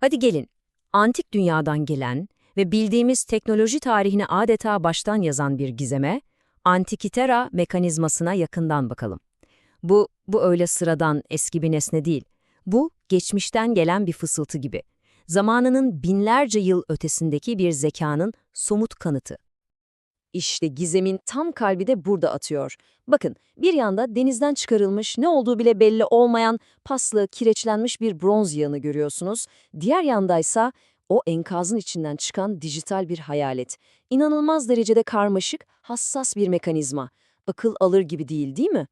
Hadi gelin, antik dünyadan gelen ve bildiğimiz teknoloji tarihini adeta baştan yazan bir gizeme, Antikitera mekanizmasına yakından bakalım. Bu, bu öyle sıradan eski bir nesne değil. Bu, geçmişten gelen bir fısıltı gibi. Zamanının binlerce yıl ötesindeki bir zekanın somut kanıtı. İşte gizemin tam kalbi de burada atıyor. Bakın, bir yanda denizden çıkarılmış, ne olduğu bile belli olmayan paslı, kireçlenmiş bir bronz yağını görüyorsunuz. Diğer yandaysa o enkazın içinden çıkan dijital bir hayalet. İnanılmaz derecede karmaşık, hassas bir mekanizma. Akıl alır gibi değil, değil mi?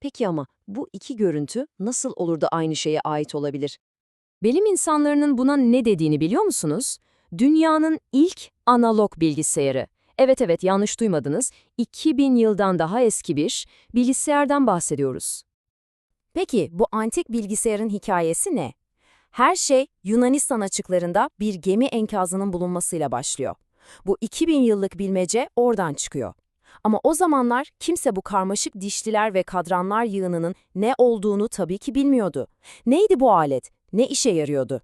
Peki ama bu iki görüntü nasıl olur da aynı şeye ait olabilir? Bilim insanlarının buna ne dediğini biliyor musunuz? Dünyanın ilk analog bilgisayarı. Evet evet yanlış duymadınız. 2000 yıldan daha eski bir bilgisayardan bahsediyoruz. Peki bu antik bilgisayarın hikayesi ne? Her şey Yunanistan açıklarında bir gemi enkazının bulunmasıyla başlıyor. Bu 2000 yıllık bilmece oradan çıkıyor. Ama o zamanlar kimse bu karmaşık dişliler ve kadranlar yığınının ne olduğunu tabii ki bilmiyordu. Neydi bu alet? Ne işe yarıyordu?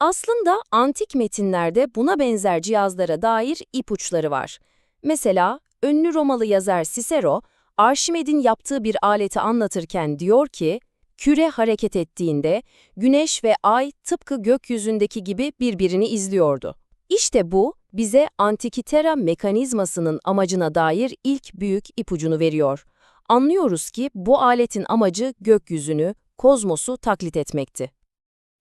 Aslında antik metinlerde buna benzer cihazlara dair ipuçları var. Mesela ünlü Romalı yazar Cicero, Arşimed'in yaptığı bir aleti anlatırken diyor ki, küre hareket ettiğinde güneş ve ay tıpkı gökyüzündeki gibi birbirini izliyordu. İşte bu, bize Antikitera mekanizmasının amacına dair ilk büyük ipucunu veriyor. Anlıyoruz ki bu aletin amacı gökyüzünü, kozmosu taklit etmekti.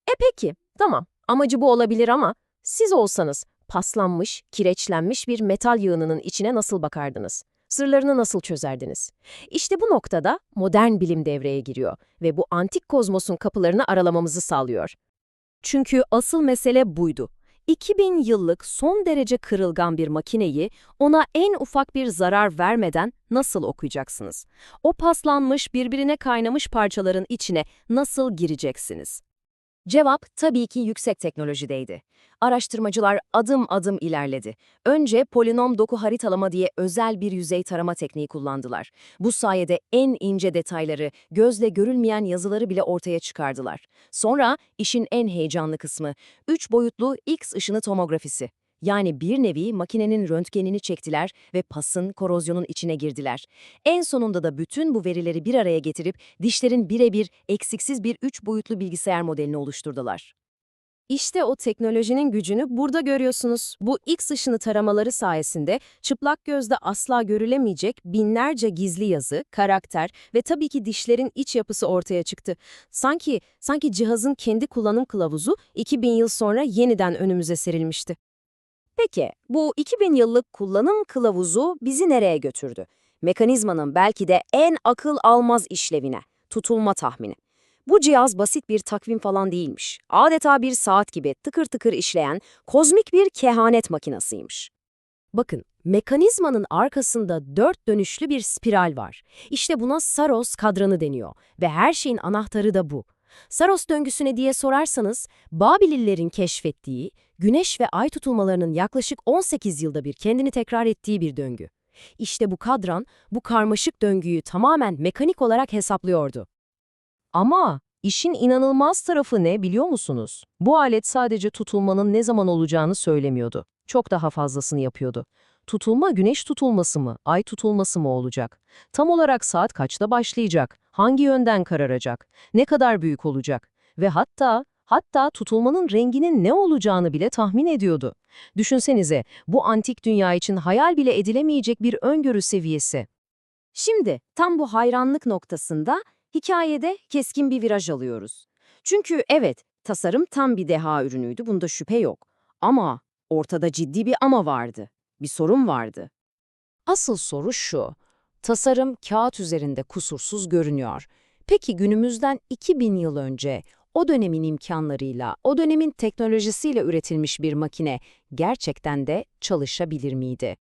E peki, tamam. Amacı bu olabilir ama siz olsanız paslanmış, kireçlenmiş bir metal yığınının içine nasıl bakardınız? Sırlarını nasıl çözerdiniz? İşte bu noktada modern bilim devreye giriyor ve bu antik kozmosun kapılarını aralamamızı sağlıyor. Çünkü asıl mesele buydu. 2000 yıllık son derece kırılgan bir makineyi ona en ufak bir zarar vermeden nasıl okuyacaksınız? O paslanmış, birbirine kaynamış parçaların içine nasıl gireceksiniz? Cevap tabii ki yüksek teknolojideydi. Araştırmacılar adım adım ilerledi. Önce polinom doku haritalama diye özel bir yüzey tarama tekniği kullandılar. Bu sayede en ince detayları, gözle görülmeyen yazıları bile ortaya çıkardılar. Sonra işin en heyecanlı kısmı, 3 boyutlu X ışını tomografisi. Yani bir nevi makinenin röntgenini çektiler ve pasın, korozyonun içine girdiler. En sonunda da bütün bu verileri bir araya getirip dişlerin birebir, eksiksiz bir üç boyutlu bilgisayar modelini oluşturdular. İşte o teknolojinin gücünü burada görüyorsunuz. Bu X ışını taramaları sayesinde çıplak gözde asla görülemeyecek binlerce gizli yazı, karakter ve tabii ki dişlerin iç yapısı ortaya çıktı. Sanki, sanki cihazın kendi kullanım kılavuzu 2000 yıl sonra yeniden önümüze serilmişti. Peki, bu 2000 yıllık kullanım kılavuzu bizi nereye götürdü? Mekanizmanın belki de en akıl almaz işlevine, tutulma tahmini. Bu cihaz basit bir takvim falan değilmiş. Adeta bir saat gibi tıkır tıkır işleyen kozmik bir kehanet makinasıymış. Bakın, mekanizmanın arkasında dört dönüşlü bir spiral var. İşte buna Saros kadranı deniyor ve her şeyin anahtarı da bu. Saros döngüsü diye sorarsanız, Babililerin keşfettiği, güneş ve ay tutulmalarının yaklaşık 18 yılda bir kendini tekrar ettiği bir döngü. İşte bu kadran, bu karmaşık döngüyü tamamen mekanik olarak hesaplıyordu. Ama işin inanılmaz tarafı ne biliyor musunuz? Bu alet sadece tutulmanın ne zaman olacağını söylemiyordu. Çok daha fazlasını yapıyordu. Tutulma güneş tutulması mı, ay tutulması mı olacak? Tam olarak saat kaçta başlayacak? Hangi yönden kararacak? Ne kadar büyük olacak? Ve hatta hatta tutulmanın renginin ne olacağını bile tahmin ediyordu. Düşünsenize, bu antik dünya için hayal bile edilemeyecek bir öngörü seviyesi. Şimdi tam bu hayranlık noktasında hikayede keskin bir viraj alıyoruz. Çünkü evet, tasarım tam bir deha ürünüydü, bunda şüphe yok. Ama ortada ciddi bir ama vardı. Bir sorun vardı. Asıl soru şu. Tasarım kağıt üzerinde kusursuz görünüyor. Peki günümüzden 2000 yıl önce o dönemin imkanlarıyla, o dönemin teknolojisiyle üretilmiş bir makine gerçekten de çalışabilir miydi?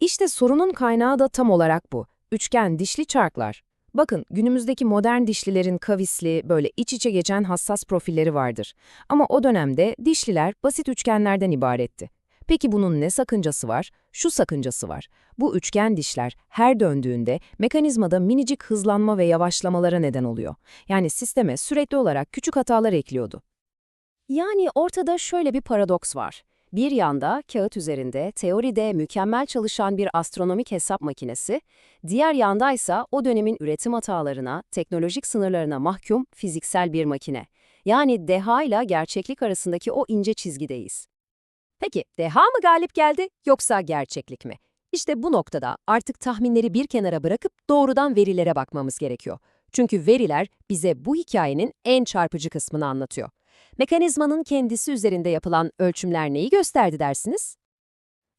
İşte sorunun kaynağı da tam olarak bu. Üçgen dişli çarklar. Bakın günümüzdeki modern dişlilerin kavisli, böyle iç içe geçen hassas profilleri vardır. Ama o dönemde dişliler basit üçgenlerden ibaretti. Peki bunun ne sakıncası var? Şu sakıncası var. Bu üçgen dişler her döndüğünde mekanizmada minicik hızlanma ve yavaşlamalara neden oluyor. Yani sisteme sürekli olarak küçük hatalar ekliyordu. Yani ortada şöyle bir paradoks var. Bir yanda kağıt üzerinde teoride mükemmel çalışan bir astronomik hesap makinesi, diğer yandaysa o dönemin üretim hatalarına, teknolojik sınırlarına mahkum fiziksel bir makine. Yani deha ile gerçeklik arasındaki o ince çizgideyiz. Peki, deha mı galip geldi yoksa gerçeklik mi? İşte bu noktada artık tahminleri bir kenara bırakıp doğrudan verilere bakmamız gerekiyor. Çünkü veriler bize bu hikayenin en çarpıcı kısmını anlatıyor. Mekanizmanın kendisi üzerinde yapılan ölçümler neyi gösterdi dersiniz?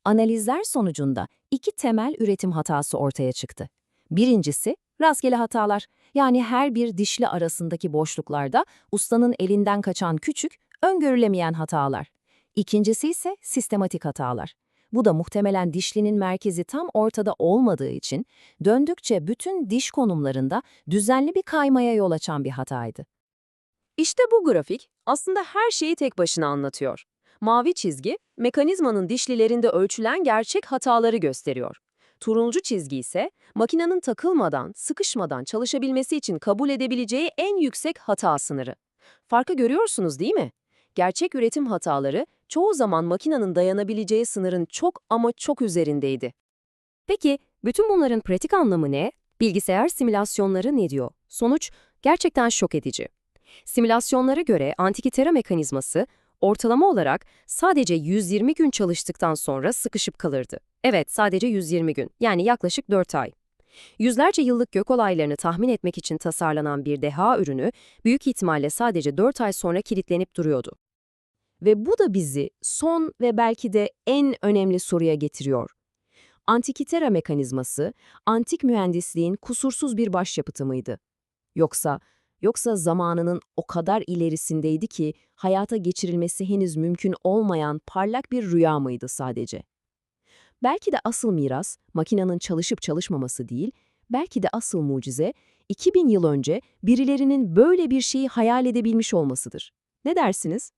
Analizler sonucunda iki temel üretim hatası ortaya çıktı. Birincisi, rastgele hatalar. Yani her bir dişli arasındaki boşluklarda ustanın elinden kaçan küçük, öngörülemeyen hatalar. İkincisi ise sistematik hatalar. Bu da muhtemelen dişlinin merkezi tam ortada olmadığı için döndükçe bütün diş konumlarında düzenli bir kaymaya yol açan bir hataydı. İşte bu grafik aslında her şeyi tek başına anlatıyor. Mavi çizgi, mekanizmanın dişlilerinde ölçülen gerçek hataları gösteriyor. Turuncu çizgi ise makinenin takılmadan, sıkışmadan çalışabilmesi için kabul edebileceği en yüksek hata sınırı. Farkı görüyorsunuz değil mi? Gerçek üretim hataları çoğu zaman makinenin dayanabileceği sınırın çok ama çok üzerindeydi. Peki, bütün bunların pratik anlamı ne? Bilgisayar simülasyonları ne diyor? Sonuç gerçekten şok edici. Simülasyonlara göre antikitera mekanizması ortalama olarak sadece 120 gün çalıştıktan sonra sıkışıp kalırdı. Evet, sadece 120 gün, yani yaklaşık 4 ay. Yüzlerce yıllık gök olaylarını tahmin etmek için tasarlanan bir deha ürünü büyük ihtimalle sadece 4 ay sonra kilitlenip duruyordu. Ve bu da bizi son ve belki de en önemli soruya getiriyor. Antikitera mekanizması, antik mühendisliğin kusursuz bir başyapıtı mıydı? Yoksa Yoksa zamanının o kadar ilerisindeydi ki hayata geçirilmesi henüz mümkün olmayan parlak bir rüya mıydı sadece? Belki de asıl miras makinenin çalışıp çalışmaması değil, belki de asıl mucize 2000 yıl önce birilerinin böyle bir şeyi hayal edebilmiş olmasıdır. Ne dersiniz?